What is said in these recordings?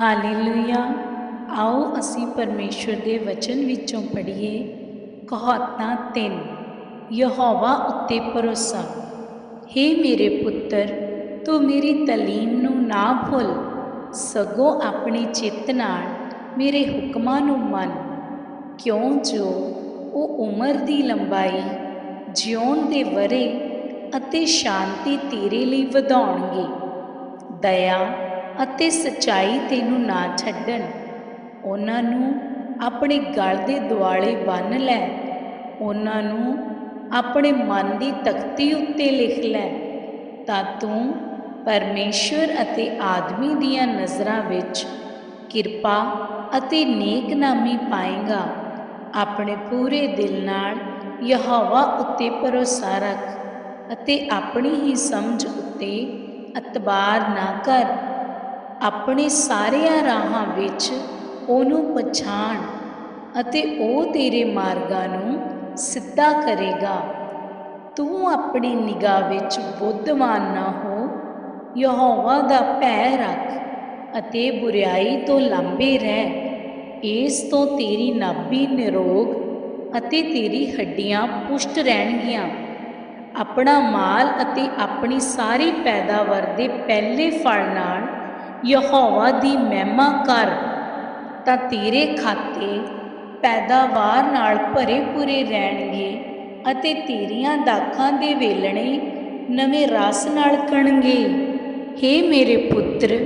Hallelujah. ਆਓ ਅਸੀਂ ਪਰਮੇਸ਼ਵਰ ਦੇ ਵਚਨ ਵਿੱਚੋਂ ਪੜ੍ਹੀਏ। ਕਹਾਵਤਾਂ 3 ਯਹੋਵਾ ਉੱਤੇ ਭਰੋਸਾ। हे ਮੇਰੇ ਪੁੱਤਰ, ਤੂੰ ਮੇਰੀ ਤਾਲੀਮ ਨੂੰ ਨਾ ਭੁੱਲ। ਸਗੋਂ ਆਪਣੀ ਚਿੱਤ ਨਾਲ ਮੇਰੇ ਹੁਕਮਾਂ ਨੂੰ ਮੰਨ। ਕਿਉਂ ਜੋ ਉਹ ਉਮਰ ਦੀ ਲੰਬਾਈ, ਜਿਉਣ ਦੇ ਵਰੇ ਅਤੇ ਸ਼ਾਂਤੀ ਤੇਰੇ ਲਈ ਵਧਾਉਣਗੇ। ਦਇਆ ਅਤੇ ਸਚਾਈ ਤੈਨੂੰ ਨਾ ਛੱਡਣ। ਉਹਨਾਂ ਨੂੰ ਆਪਣੇ ਗਲ ਦੇ ਦੁਆਲੇ ਬੰਨ ਲੈ। ਉਹਨਾਂ ਨੂੰ ਆਪਣੇ ਮਨ ਦੀ ਤਖਤੀ ਉੱਤੇ ਲਿਖ ਲੈ, ਤਾਂ ਤੂੰ ਪਰਮੇਸ਼ਵਰ ਅਤੇ ਆਦਮੀ ਦੀਆਂ ਨਜ਼ਰਾਂ ਵਿੱਚ ਕਿਰਪਾ ਅਤੇ ਨੇਕਨਾਮੀ ਪਾਏਗਾ। ਆਪਣੇ ਪੂਰੇ ਦਿਲ ਨਾਲ ਯਹੋਵਾ ਉੱਤੇ ਭਰੋਸਾ ਰੱਖ ਅਤੇ ਆਪਣੀ ਹੀ ਸਮਝ ਉੱਤੇ ਅਤਬਾਰ ਨਾ ਕਰ। ਆਪਣੇ ਸਾਰਿਆਂ ਰਾਹਾਂ ਵਿੱਚ ਉਹਨੂੰ ਪਛਾਣ ਅਤੇ ਉਹ ਤੇਰੇ ਮਾਰਗਾਂ ਨੂੰ ਸਿੱਧਾ ਕਰੇਗਾ। ਤੂੰ ਆਪਣੀ ਨਿਗਾਹ ਵਿੱਚ ਬੁੱਧਵਾਨ ਨਾ ਹੋ, ਯਹੋਵਾ ਦਾ ਭੈ ਰੱਖ ਅਤੇ ਬੁਰੀਾਈ ਤੋਂ ਲਾਂਭੇ ਰਹਿ। ਇਸ ਤੋਂ ਤੇਰੀ ਨਾਭੀ ਨਿਰੋਗ ਅਤੇ ਤੇਰੀ ਹੱਡੀਆਂ ਪੁਸ਼ਟ ਰਹਿਣਗੀਆਂ। ਆਪਣਾ ਮਾਲ ਅਤੇ ਆਪਣੀ ਸਾਰੀ ਪੈਦਾਵਾਰ ਦੇ ਪਹਿਲੇ ਫਲ ਨਾਲ ਯਹੋਵਾ ਦੀ ਮਹਿਮਾ ਕਰ, ਤਾਂ ਤੇਰੇ ਖਾਤੇ ਪੈਦਾਵਾਰ ਨਾਲ ਭਰੇ ਪੂਰੇ ਰਹਿਣਗੇ ਅਤੇ ਤੇਰੀਆਂ ਦਾਖਾਂ ਦੇ ਵੇਲਣੇ ਨਵੇਂ ਰਸ ਨਾਲ ਕਣਗੇ। हे ਮੇਰੇ ਪੁੱਤਰ,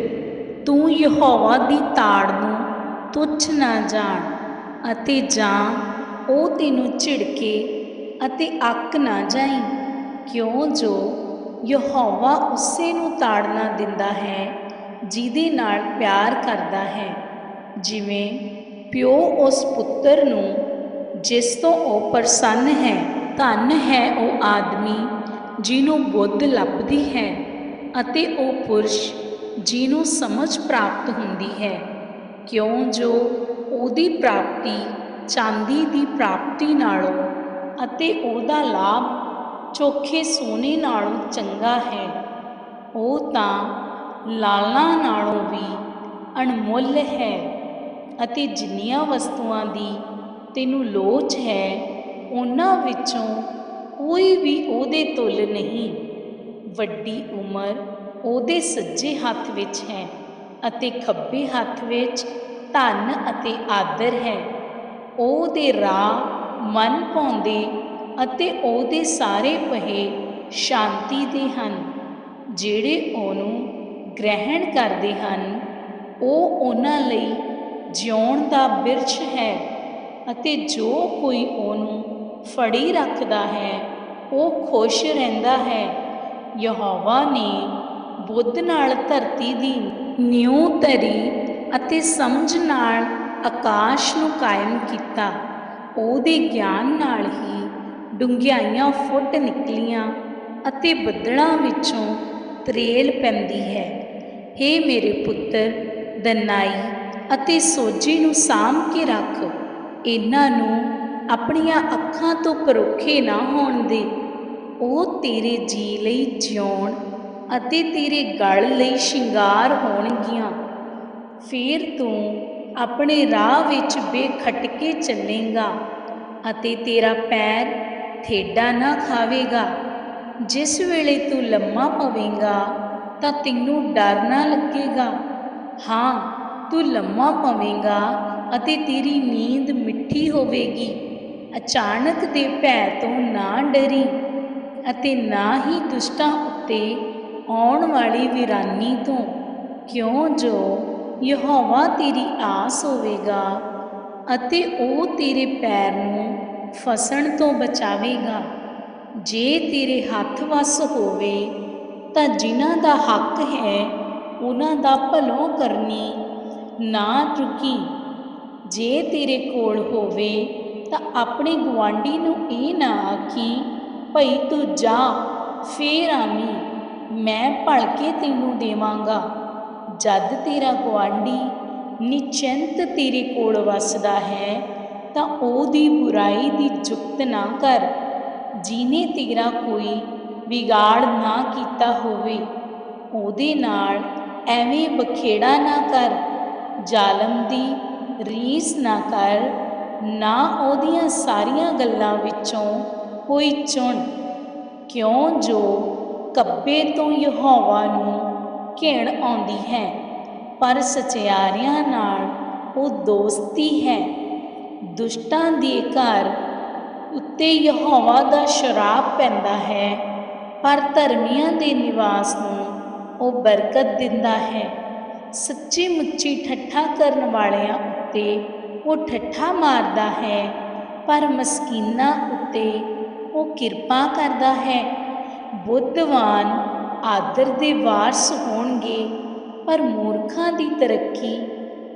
ਤੂੰ ਯਹੋਵਾ ਦੀ ਤਾੜ ਨੂੰ ਤੁੱਛ ਨਾ ਜਾਣ ਅਤੇ ਜਾਂ ਉਹ ਤੈਨੂੰ ਝਿੜਕੇ ਅਤੇ ਅੱਕ ਨਾ ਜਾਈ। ਕਿਉਂ ਜੋ ਯਹੋਵਾ ਉਸੇ ਨੂੰ ਤਾੜਨਾ ਦਿੰਦਾ ਹੈ ਜਿਹਦੇ ਨਾਲ ਪਿਆਰ ਕਰਦਾ ਹੈ। ਜਿਵੇਂ, ਪਿਓ ਉਸ ਪੁੱਤਰ ਨੂੰ, ਜਿਸ ਤੋਂ ਉਹ ਪ੍ਰਸੰਨ ਹੈ, ਧਨ ਹੈ ਉਹ ਆਦਮੀ, ਜਿਹਨੂੰ ਬੁੱਧ ਲੱਭਦੀ ਹੈ, ਅਤੇ ਉਹ ਪੁਰਸ਼, ਜਿਹਨੂੰ ਸਮਝ ਪ੍ਰਾਪਤ ਹੁੰਦੀ ਹੈ। ਕਿਉਂ ਜੋ ਉਹਦੀ ਪ੍ਰਾਪਤੀ ਚਾਂਦੀ ਦੀ ਪ੍ਰਾਪਤੀ ਨਾਲੋਂ ਅਤੇ ਉਹਦਾ ਲਾਭ ਚੋਖੇ ਸੋਨੇ ਨਾਲੋਂ ਚੰਗਾ ਹੈ, ਉਹ ਤਾਂ ਲਾਲਾਂ ਨਾਲੋਂ ਵੀ ਅਣਮੁੱਲ ਹੈ ਅਤੇ ਜਿੰਨੀਆਂ ਵਸਤੂਆਂ ਦੀ ਤੈਨੂੰ ਲੋਚ ਹੈ, ਉਹਨਾਂ ਵਿੱਚੋਂ ਕੋਈ ਵੀ ਉਹਦੇ ਤੁਲ ਨਹੀਂ। ਵੱਡੀ ਉਮਰ ਉਹਦੇ ਸੱਜੇ ਹੱਥ ਵਿੱਚ ਹੈ ਅਤੇ ਖੱਬੇ ਹੱਥ ਵਿੱਚ ਧਨ ਅਤੇ ਆਦਰ ਹੈ। ਉਹਦੇ ਰਾਹ ਮਨ ਪਾਉਂਦੇ ਅਤੇ ਉਹਦੇ ਸਾਰੇ ਪਹੇ ਸ਼ਾਂਤੀ ਦੇ ਹਨ, ਜਿਹੜੇ ਉਹ ਗ੍ਰਹਿਣ ਕਰਦੇ ਹਨ, ਉਹ ਉਹਨਾਂ ਲਈ ਜਿਉਣ ਦਾ ਬਿਰਛ ਹੈ ਅਤੇ ਜੋ ਕੋਈ ਉਹਨੂੰ ਫੜੀ ਰੱਖਦਾ ਹੈ, ਉਹ ਖੁਸ਼ ਰਹਿੰਦਾ ਹੈ। ਯਹੋਵਾ ਨੇ ਬੁੱਧ ਨਾਲ ਧਰਤੀ ਦੀ ਨਿਉ ਧਰੀ ਅਤੇ ਸਮਝ ਨਾਲ ਆਕਾਸ਼ ਨੂੰ ਕਾਇਮ ਕੀਤਾ। ਉਹਦੇ ਗਿਆਨ ਨਾਲ ਹੀ ਡੁੰਗਿਆਈਆਂ ਫੁੱਟ ਨਿਕਲੀਆਂ ਅਤੇ ਬੱਦਲਾਂ ਵਿੱਚੋਂ ਤਰੇਲ ਪੈਂਦੀ ਹੈ। हे ਮੇਰੇ ਪੁੱਤਰ, ਦਨਾਈ ਅਤੇ ਸੋਜੀ ਨੂੰ ਸਾਂਭ ਕੇ ਰੱਖ। ਇਹਨਾਂ ਨੂੰ ਆਪਣੀਆਂ ਅੱਖਾਂ ਤੋਂ ਪਰੋਖੇ ਨਾ ਹੋਣ ਦੇ। ਉਹ ਤੇਰੇ ਜੀ ਲਈ ਜਿਉਣ ਅਤੇ ਤੇਰੇ ਗਲ ਲਈ ਸ਼ਿੰਗਾਰ ਹੋਣਗੀਆਂ। ਫਿਰ ਤੂੰ ਆਪਣੇ ਰਾਹ ਵਿੱਚ ਬੇਖਟਕੇ ਚੱਲੇਗਾ ਅਤੇ ਤੇਰਾ ਪੈਰ ਥੇਡਾ ਨਾ ਖਾਵੇਗਾ। ਜਿਸ ਵੇਲੇ ਤੂੰ ਲੰਮਾ ਪਵੇਂਗਾ ਤਾਂ ਤੈਨੂੰ ਡਰ ਨਾ ਲੱਗੇਗਾ। ਹਾਂ, ਤੂੰ ਲੰਮਾ ਪਵੇਂਗਾ ਅਤੇ ਤੇਰੀ ਨੀਂਦ ਮਿੱਠੀ ਹੋਵੇਗੀ। ਅਚਾਨਕ ਦੇ ਭੈ ਤੋਂ ਨਾ ਡਰੀ ਅਤੇ ਨਾ ਹੀ ਦੁਸ਼ਟਾਂ ਉੱਤੇ ਆਉਣ ਵਾਲੀ ਵਿਰਾਨੀ ਤੋਂ। ਕਿਉਂ ਜੋ ਯਹੋਵਾ ਤੇਰੀ ਆਸ ਹੋਵੇਗਾ ਅਤੇ ਉਹ ਤੇਰੇ ਪੈਰ ਨੂੰ ਫਸਣ ਤੋਂ ਬਚਾਵੇਗਾ। ਜੇ ਤੇਰੇ ਹੱਥ ਵਸ ਹੋਵੇ ਤਾਂ ਜਿਨ੍ਹਾਂ ਦਾ ਹੱਕ ਹੈ, ਉਹਨਾਂ ਦਾ ਭਲੋਂ ਕਰਨੀ। ਨਾ ਚੁੱਕੀ। ਜੇ ਤੇਰੇ ਕੋਲ ਹੋਵੇ, ਤਾਂ ਆਪਣੇ ਗੁਆਂਢੀ ਨੂੰ ਇਹ ਨਾ ਆਖੀ, ਭਈ ਤੂੰ ਜਾ, ਫੇਰ ਆਵੀਂ। ਮੈਂ ਭਲਕੇ ਤੈਨੂੰ ਦੇਵਾਂਗਾ। ਜਦ ਤੇਰਾ ਗੁਆਂਢੀ ਨਿਚੰਤ ਤੇਰੇ ਕੋਲ ਵਸਦਾ ਹੈ, ਤਾਂ ਉਹਦੀ ਬੁਰਾਈ ਦੀ ਜੁਗਤ ਨਾ ਕਰ। ਜਿਨੇ ਤੇਰਾ ਕੋਈ ਵਿਗਾੜ ਨਾ ਕੀਤਾ ਹੋਵੇ। ਉਹਦੇ ਨਾਲ ਐਵੇਂ ਬਖੇੜਾ ਨਾ ਕਰ, ਜ਼ਾਲਮ ਦੀ ਰੀਸ ਨਾ ਕਰ, ਨਾ ਉਹਦੀਆਂ ਸਾਰੀਆਂ ਗੱਲਾਂ ਵਿੱਚੋਂ ਕੋਈ ਚੁਣ। ਕਿਉਂ ਜੋ ਕੱਬੇ ਤੋਂ ਯਹੋਵਾ ਨੂੰ ਘਿਣ ਆਉਂਦੀ ਹੈ, ਪਰ ਸਚਿਆਰਿਆਂ ਨਾਲ ਉਹ ਦੋਸਤੀ ਹੈ। ਦੁਸ਼ਟਾਂ ਦੇ ਘਰ ਉੱਤੇ ਯਹੋਵਾ ਦਾ ਸ਼ਰਾਪ ਪੈਂਦਾ ਹੈ। ਪਰ ਧਰਮੀਆਂ ਦੇ ਨਿਵਾਸ ਨੂੰ ਉਹ ਬਰਕਤ ਦਿੰਦਾ ਹੈ। ਸੱਚੀ ਮੁੱਚੀ ਠੱਠਾ ਕਰਨ ਵਾਲਿਆਂ ਉੱਤੇ ਉਹ ਠੱਠਾ ਮਾਰਦਾ ਹੈ, ਪਰ ਮਸਕੀਨਾਂ ਉੱਤੇ ਉਹ ਕਿਰਪਾ ਕਰਦਾ ਹੈ। ਬੁੱਧਵਾਨ ਆਦਰ ਦੇ ਵਾਰਸ ਹੋਣਗੇ, ਪਰ ਮੂਰਖਾਂ ਦੀ ਤਰੱਕੀ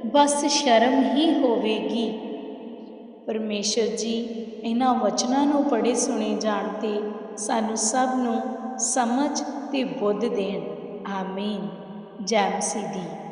ਬਸ ਸ਼ਰਮ ਹੀ ਹੋਵੇਗੀ। ਪਰਮੇਸ਼ਰ ਜੀ, ਇਹਨਾਂ ਵਚਨਾਂ ਨੂੰ ਪੜ੍ਹੇ ਸੁਣੇ ਜਾਣ ਤੇ ਸਾਨੂੰ ਸਭ ਨੂੰ ਸਮਝ ਤੇ ਬੁੱਧ ਦੇਣ। ਆਮੀਨ। ਜੈ ਮਸੀਹ ਦੀ।